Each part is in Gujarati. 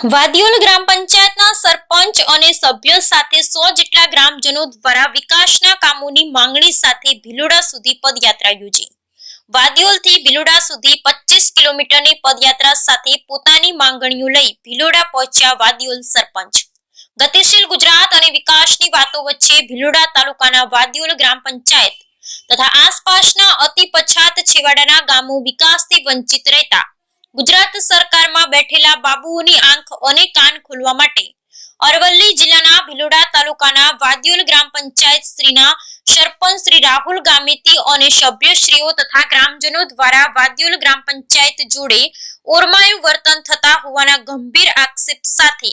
વાદિયોલ ગ્રામ પંચાયતના સરપંચ અને સભ્ય સાથે સો જેટલા ગ્રામજનો દ્વારા વિકાસના કામોની માંગણી સાથે ભીલોડા સુધી પદયાત્રા યોજી. વાદિયોલથી ભીલોડા સુધી પચીસ કિલોમીટરની પદયાત્રા સાથે પોતાની માંગણીઓ લઈ ભિલોડા પહોંચ્યા વાદિયોલ સરપંચ. ગતિશીલ ગુજરાત અને વિકાસની વાતો વચ્ચે ભીલોડા તાલુકાના વાદિયોલ ગ્રામ પંચાયત તથા આસપાસના અતિ પછાત છેવાડાના ગામો વિકાસથી વંચિત રહેતા ગુજરાત સરકારમાં બેઠેલા બાબુઓની આંખ અને કાન ખોલવા માટે અરવલ્લી જિલ્લાના ભિલોડા તાલુકાના વાદ્યોલ ગ્રામ પંચાયત શ્રીના સરપંચ શ્રી રાહુલ ગામેતી અને સભ્યશ્રીઓ તથા ગ્રામજનો દ્વારા વાદ્યોલ ગ્રામ પંચાયત જોડે ઓરમાયું વર્તન થતા હોવાના ગંભીર આક્ષેપ સાથે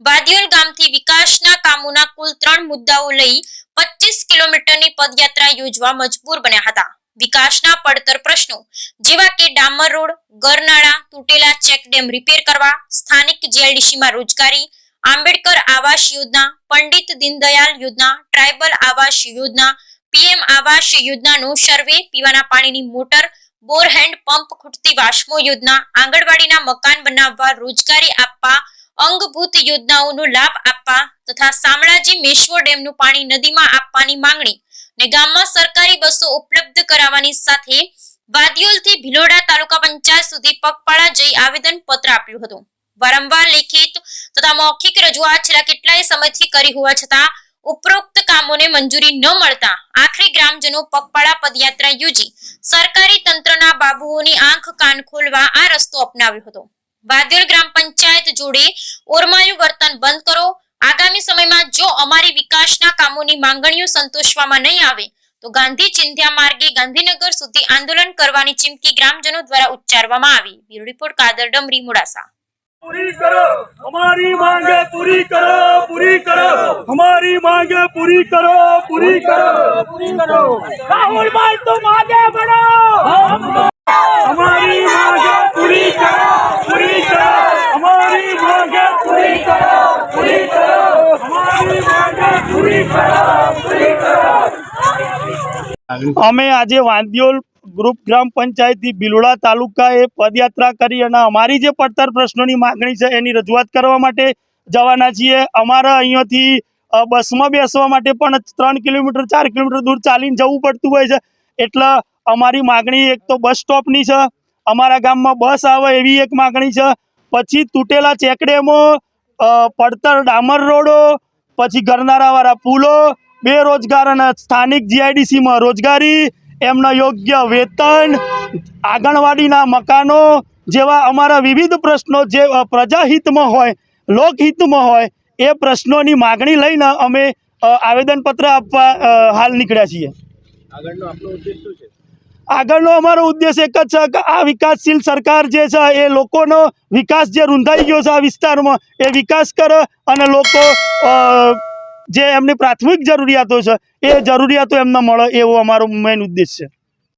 વાદ્યુલ ગામથી વિકાસના કામોના કુલ ત્રણ મુદ્દાઓ લઈ પચીસ કિલોમીટરની પદયાત્રા યોજવા મજબૂર બન્યા હતા. વિકાસના પડતર પ્રશ્નો, જેવા કે ડામર રોડ, ગરનાળા, તૂટેલા ચેકડેમ રિપેર કરવા, સ્થાનિક જીઆઈડીસીમાં રોજગારી, આંબેડકર આવાસ યોજના, પંડિત દીનદયાલ યોજના ટ્રાઇબલ આવાસ યોજના, પીએમ આવાસ યોજનાનો સર્વે, પીવાના પાણીની મોટર બોર હેન્ડ પંપ ખૂટતી વાસ્મો યોજના, આંગણવાડીના મકાન બનાવવા, રોજગારી આપવા, અંગભૂત યોજનાઓનો લાભ આપવા, તથા શામળાજી મેશ્વો ડેમનું પાણી નદીમાં આપવાની માંગણી ને ગામમાં સરકારી બસો ઉપલબ્ધ કરાવવાની સાથે વાદિયોલથી ભિલોડા તાલુકા પંચાયત સુધી પગપાળા જઈ આવેદન પત્ર આપ્યું હતું. વારંવાર લેખિત તથા મૌખિક રજૂઆત છેલ્લા કેટલાય સમયથી કરી હોવા છતાં ઉપરોક્ત કામોને મંજૂરી ન મળતા આખરી ગ્રામજનો પગપાળા પદયાત્રા યોજી સરકારી તંત્રના બાબુઓની આંખ કાન ખોલવા આ રસ્તો અપનાવ્યો હતો. વાદ્યોલ ગ્રામ પંચાયત જોડે ઓરમાયું વર્તન બંધ કરો આગામી સમયમાં જો અમારી વિકાસના કામોની માંગણીઓ સંતોષવામાં નહીં આવે, તો ગાંધી ચિંધ્યા માર્ગે ગાંધીનગર સુધી આંદોલન કરવાની ચીમકી ગ્રામજનો દ્વારા ઉચ્ચારવામાં આવી. Bureau report, Kadar Damri, Modasa. પૂરી અમે આજે વાંદિયોલ ગ્રુપ ગ્રામ પંચાયતથી બિલોડા તાલુકાએ પદયાત્રા કરી અને અમારી જે પડતર પ્રશ્નોની માગણી છે એની રજૂઆત કરવા માટે જવાના છીએ. અમારા અહીંયાથી બસમાં બેસવા માટે પણ ત્રણ કિલોમીટર, ચાર કિલોમીટર દૂર ચાલીને જવું પડતું હોય છે. એટલે અમારી માગણી એક તો બસ સ્ટોપની છે. અમારા ગામમાં બસ આવે એવી એક માગણી છે. પછી તૂટેલા ચેકડેમો પડતર ડામર રોડો પછી ગરનારાવાળા પુલો બેરોજગાર અને સ્થાનિક જીઆઈડીસીમાં રોજગારી, એમના યોગ્ય વેતન, આંગણવાડીના મકાનો જેવા અમારા વિવિધ પ્રશ્નો જે પ્રજાહિતમાં હોય, લોકહિતમાં હોય, એ પ્રશ્નોની માગણી લઈને અમે આવેદનપત્ર આપવા હાલ નીકળ્યા છીએ. આગળનો અમારો ઉદ્દેશ એક જ છે કે આ વિકાસશીલ સરકાર જે છે, એ લોકોનો વિકાસ જે રૂંધાઈ ગયો છે આ વિસ્તારમાં, એ વિકાસ કરે અને લોકો જે એમની પ્રાથમિક જરૂરિયાતો છે, એ જરૂરિયાતો એમને મળે એવો અમારો મેઇન ઉદ્દેશ છે.